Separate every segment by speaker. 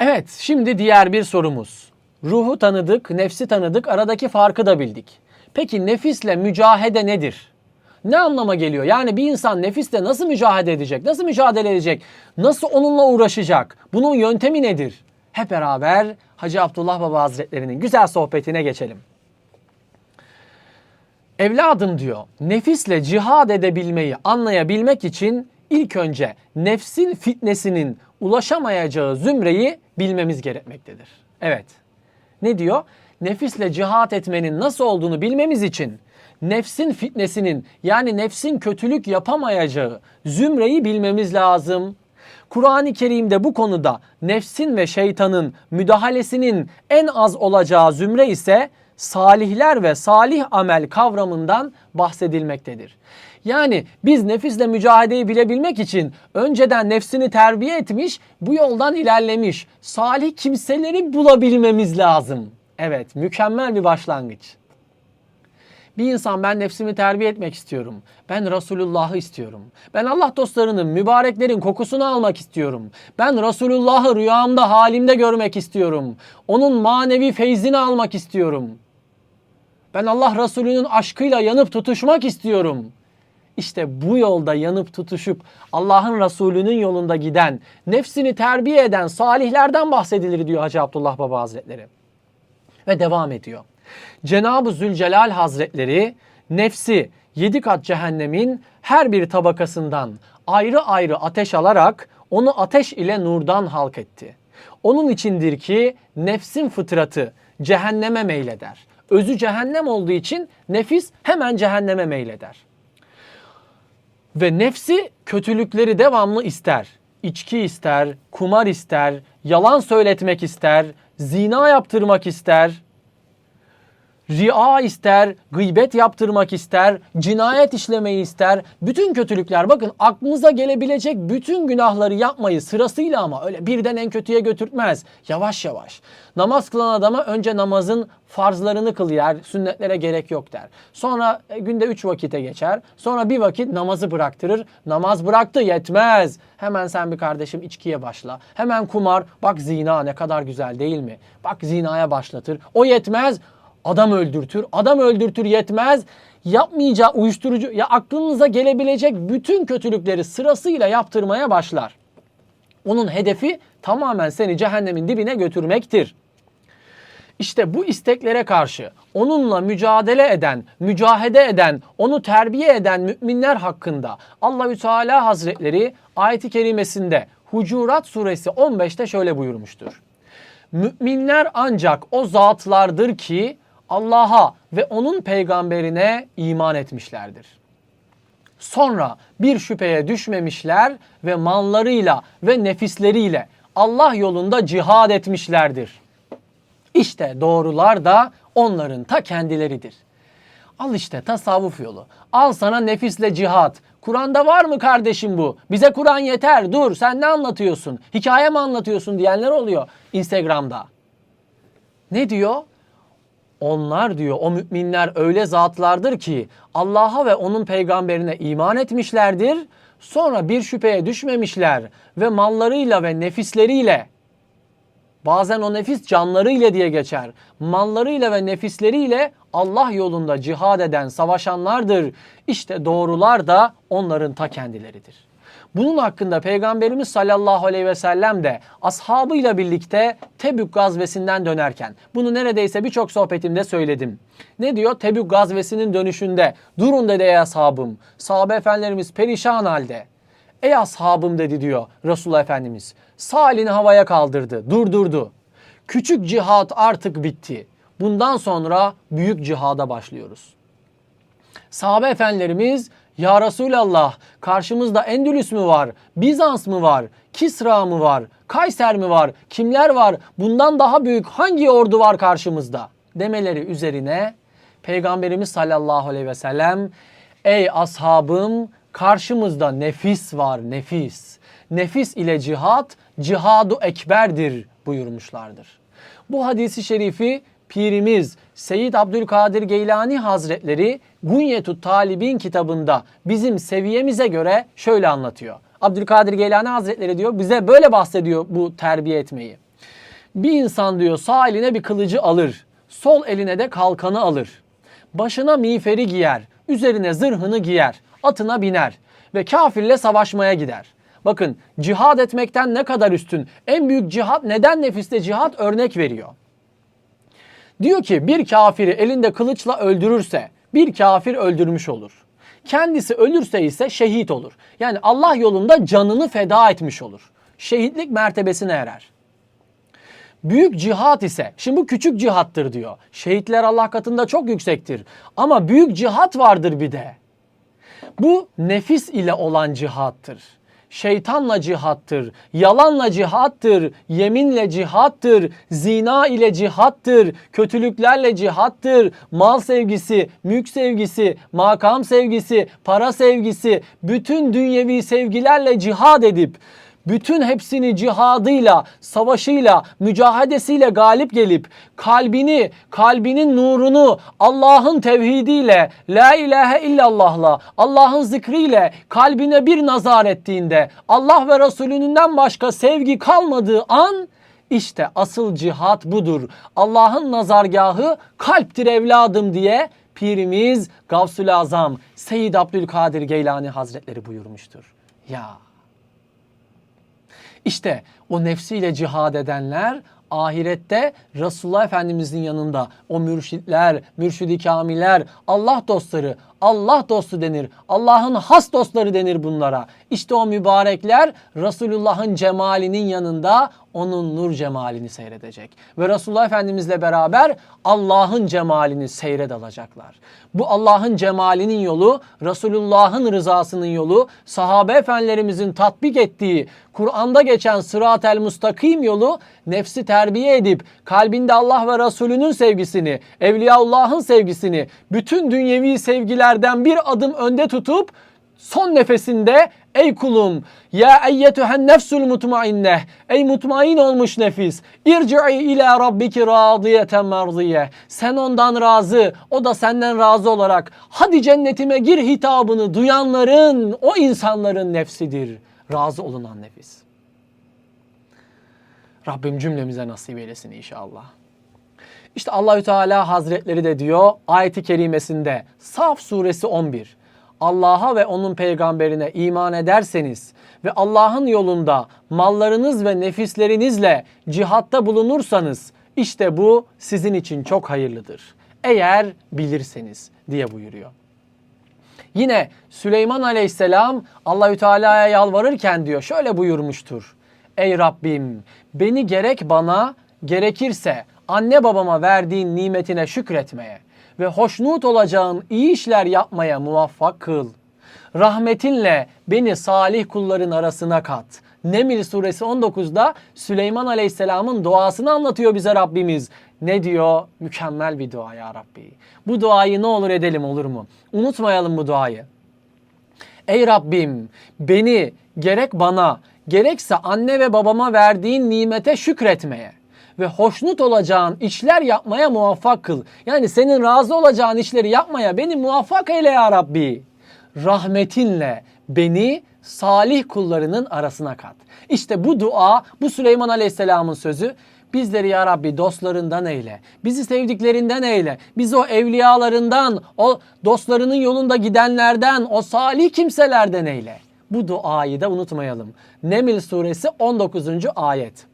Speaker 1: Evet, şimdi diğer bir sorumuz. Ruhu tanıdık, nefsi tanıdık, aradaki farkı da bildik. Peki nefisle mücahede nedir? Ne anlama geliyor? Yani bir insan nefisle nasıl mücahede edecek? Nasıl mücadele edecek? Nasıl onunla uğraşacak? Bunun yöntemi nedir? Hep beraber Hacı Abdullah Baba Hazretleri'nin güzel sohbetine geçelim. Evladım diyor, nefisle cihad edebilmeyi anlayabilmek için ilk önce nefsin fitnesinin ulaşamayacağı zümreyi bilmemiz gerekmektedir. Evet. Ne diyor? Nefisle cihat etmenin nasıl olduğunu bilmemiz için nefsin fitnesinin yani nefsin kötülük yapamayacağı zümreyi bilmemiz lazım. Kur'an-ı Kerim'de bu konuda nefsin ve şeytanın müdahalesinin en az olacağı zümre ise salihler ve salih amel kavramından bahsedilmektedir. Yani biz nefisle mücadeleyi bilebilmek için önceden nefsini terbiye etmiş, bu yoldan ilerlemiş salih kimseleri bulabilmemiz lazım. Evet, mükemmel bir başlangıç. Bir insan ben nefsimi terbiye etmek istiyorum. Ben Resulullah'ı istiyorum. Ben Allah dostlarının, mübareklerin kokusunu almak istiyorum. Ben Resulullah'ı rüyamda, halimde görmek istiyorum. Onun manevi feyzini almak istiyorum. Ben Allah Resulü'nün aşkıyla yanıp tutuşmak istiyorum. İşte bu yolda yanıp tutuşup Allah'ın Resulü'nün yolunda giden, nefsini terbiye eden salihlerden bahsedilir diyor Hacı Abdullah Baba Hazretleri. Ve devam ediyor. Cenab-ı Zülcelal Hazretleri nefsi yedi kat cehennemin her bir tabakasından ayrı ayrı ateş alarak onu ateş ile nurdan halk etti. Onun içindir ki nefsin fıtratı cehenneme meyleder. Özü cehennem olduğu için nefis hemen cehenneme meyleder. Ve nefsi kötülükleri devamlı ister. İçki ister, kumar ister, yalan söyletmek ister, zina yaptırmak ister, riya ister, gıybet yaptırmak ister, cinayet işlemeyi ister. Bütün kötülükler bakın aklınıza gelebilecek bütün günahları yapmayı sırasıyla ama öyle birden en kötüye götürtmez. Yavaş yavaş. Namaz kılan adama önce namazın farzlarını kıl yer, sünnetlere gerek yok der. Sonra e, günde üç vakite geçer. Sonra bir vakit namazı bıraktırır. Namaz bıraktı yetmez. Hemen sen bir kardeşim içkiye başla. Hemen kumar. Bak zina ne kadar güzel değil mi? Bak zinaya başlatır. O yetmez. Adam öldürtür. Adam öldürtür yetmez. Yapmayacağı uyuşturucu ya aklınıza gelebilecek bütün kötülükleri sırasıyla yaptırmaya başlar. Onun hedefi tamamen seni cehennemin dibine götürmektir. İşte bu isteklere karşı onunla mücadele eden, mücahede eden, onu terbiye eden müminler hakkında Allahü Teala Hazretleri ayeti kerimesinde Hucurat suresi 15'te şöyle buyurmuştur. Müminler ancak o zatlardır ki Allah'a ve onun peygamberine iman etmişlerdir. Sonra bir şüpheye düşmemişler ve mallarıyla ve nefisleriyle Allah yolunda cihad etmişlerdir. İşte doğrular da onların ta kendileridir. Al işte tasavvuf yolu. Al sana nefisle cihat. Kur'an'da var mı kardeşim bu? Bize Kur'an yeter. Dur sen ne anlatıyorsun? Hikaye mi anlatıyorsun diyenler oluyor Instagram'da. Ne diyor? Onlar diyor o müminler öyle zatlardır ki Allah'a ve onun peygamberine iman etmişlerdir. Sonra bir şüpheye düşmemişler ve mallarıyla ve nefisleriyle Bazen o nefis canlarıyla diye geçer. Mallarıyla ve nefisleriyle Allah yolunda cihad eden, savaşanlardır. İşte doğrular da onların ta kendileridir. Bunun hakkında Peygamberimiz sallallahu aleyhi ve sellem de ashabıyla birlikte Tebük gazvesinden dönerken bunu neredeyse birçok sohbetimde söyledim. Ne diyor? Tebük gazvesinin dönüşünde durun dedi ey ashabım. Sahabe efendilerimiz perişan halde. Ey ashabım dedi diyor Resulullah Efendimiz. Sağ elini havaya kaldırdı, durdurdu. Küçük cihat artık bitti. Bundan sonra büyük cihada başlıyoruz. Sahabe efendilerimiz ya Resulallah karşımızda Endülüs mü var, Bizans mı var, Kisra mı var, Kayser mi var, kimler var, bundan daha büyük hangi ordu var karşımızda demeleri üzerine Peygamberimiz sallallahu aleyhi ve sellem ey ashabım karşımızda nefis var nefis. Nefis ile cihat cihadu ekberdir buyurmuşlardır. Bu hadisi şerifi pirimiz Seyyid Abdülkadir Geylani Hazretleri Gunyetut Talibin kitabında bizim seviyemize göre şöyle anlatıyor. Abdülkadir Geylani Hazretleri diyor bize böyle bahsediyor bu terbiye etmeyi. Bir insan diyor sağ eline bir kılıcı alır. Sol eline de kalkanı alır. Başına miğferi giyer. Üzerine zırhını giyer. Atına biner. Ve kafirle savaşmaya gider. Bakın cihad etmekten ne kadar üstün. En büyük cihat neden nefiste cihat örnek veriyor. Diyor ki bir kafiri elinde kılıçla öldürürse bir kafir öldürmüş olur. Kendisi ölürse ise şehit olur. Yani Allah yolunda canını feda etmiş olur. Şehitlik mertebesine erer. Büyük cihat ise, şimdi bu küçük cihattır diyor. Şehitler Allah katında çok yüksektir. Ama büyük cihat vardır bir de. Bu nefis ile olan cihattır. Şeytanla cihattır, yalanla cihattır, yeminle cihattır, zina ile cihattır, kötülüklerle cihattır, mal sevgisi, mülk sevgisi, makam sevgisi, para sevgisi, bütün dünyevi sevgilerle cihad edip bütün hepsini cihadıyla, savaşıyla, mücadelesiyle galip gelip kalbini, kalbinin nurunu Allah'ın tevhidiyle, la ilahe illallah'la, Allah'ın zikriyle kalbine bir nazar ettiğinde Allah ve Resulününden başka sevgi kalmadığı an işte asıl cihat budur. Allah'ın nazargahı kalptir evladım diye pirimiz Gavsul Azam Seyyid Abdülkadir Geylani Hazretleri buyurmuştur. Ya işte o nefsiyle cihad edenler ahirette Resulullah Efendimizin yanında o mürşitler, mürşidi kamiler, Allah dostları, Allah dostu denir. Allah'ın has dostları denir bunlara. İşte o mübarekler Resulullah'ın cemalinin yanında onun nur cemalini seyredecek. Ve Resulullah Efendimizle beraber Allah'ın cemalini seyret alacaklar. Bu Allah'ın cemalinin yolu, Resulullah'ın rızasının yolu, sahabe efendilerimizin tatbik ettiği, Kur'an'da geçen sırat-el mustakim yolu nefsi terbiye edip kalbinde Allah ve Resulünün sevgisini, Evliyaullah'ın sevgisini, bütün dünyevi sevgilerden bir adım önde tutup son nefesinde ey kulum ya eyyetühen nefsul mutmainne ey mutmain olmuş nefis irci'i ila rabbiki radiyeten merziye sen ondan razı o da senden razı olarak hadi cennetime gir hitabını duyanların o insanların nefsidir razı olunan nefis. Rabbim cümlemize nasip eylesin inşallah. İşte Allahü Teala Hazretleri de diyor ayeti kerimesinde Saf suresi 11. Allah'a ve onun peygamberine iman ederseniz ve Allah'ın yolunda mallarınız ve nefislerinizle cihatta bulunursanız işte bu sizin için çok hayırlıdır. Eğer bilirseniz diye buyuruyor. Yine Süleyman Aleyhisselam Allahü Teala'ya yalvarırken diyor şöyle buyurmuştur. Ey Rabbim beni gerek bana gerekirse anne babama verdiğin nimetine şükretmeye ve hoşnut olacağın iyi işler yapmaya muvaffak kıl. Rahmetinle beni salih kulların arasına kat. Neml suresi 19'da Süleyman Aleyhisselam'ın duasını anlatıyor bize Rabbimiz. Ne diyor? Mükemmel bir dua ya Rabbi. Bu duayı ne olur edelim olur mu? Unutmayalım bu duayı. Ey Rabbim beni gerek bana gerekse anne ve babama verdiğin nimete şükretmeye ve hoşnut olacağın işler yapmaya muvaffak kıl. Yani senin razı olacağın işleri yapmaya beni muvaffak eyle ya Rabbi. Rahmetinle beni salih kullarının arasına kat. İşte bu dua, bu Süleyman Aleyhisselam'ın sözü. Bizleri ya Rabbi dostlarından eyle. Bizi sevdiklerinden eyle. Bizi o evliyalarından, o dostlarının yolunda gidenlerden, o salih kimselerden eyle. Bu duayı da unutmayalım. Neml suresi 19. ayet.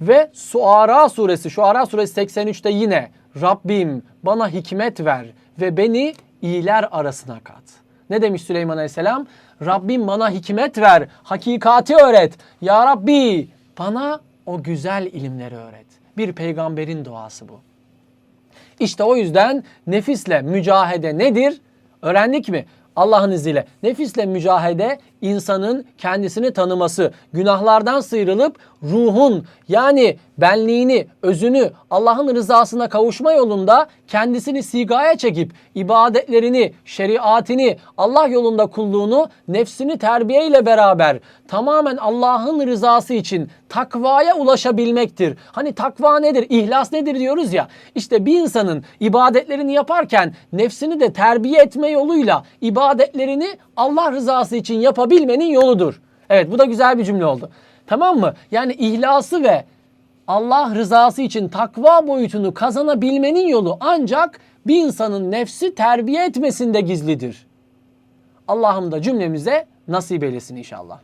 Speaker 1: Ve Suara suresi, Şuara suresi 83'te yine Rabbim bana hikmet ver ve beni iyiler arasına kat. Ne demiş Süleyman Aleyhisselam? Rabbim bana hikmet ver, hakikati öğret. Ya Rabbi bana o güzel ilimleri öğret. Bir peygamberin duası bu. İşte o yüzden nefisle mücahede nedir? Öğrendik mi? Allah'ın izniyle. Nefisle mücahede insanın kendisini tanıması, günahlardan sıyrılıp ruhun yani benliğini, özünü Allah'ın rızasına kavuşma yolunda kendisini sigaya çekip ibadetlerini, şeriatini, Allah yolunda kulluğunu, nefsini terbiye ile beraber tamamen Allah'ın rızası için takvaya ulaşabilmektir. Hani takva nedir? İhlas nedir diyoruz ya. İşte bir insanın ibadetlerini yaparken nefsini de terbiye etme yoluyla ibadetlerini Allah rızası için yapabilmenin yoludur. Evet bu da güzel bir cümle oldu. Tamam mı? Yani ihlası ve Allah rızası için takva boyutunu kazanabilmenin yolu ancak bir insanın nefsi terbiye etmesinde gizlidir. Allah'ım da cümlemize nasip eylesin inşallah.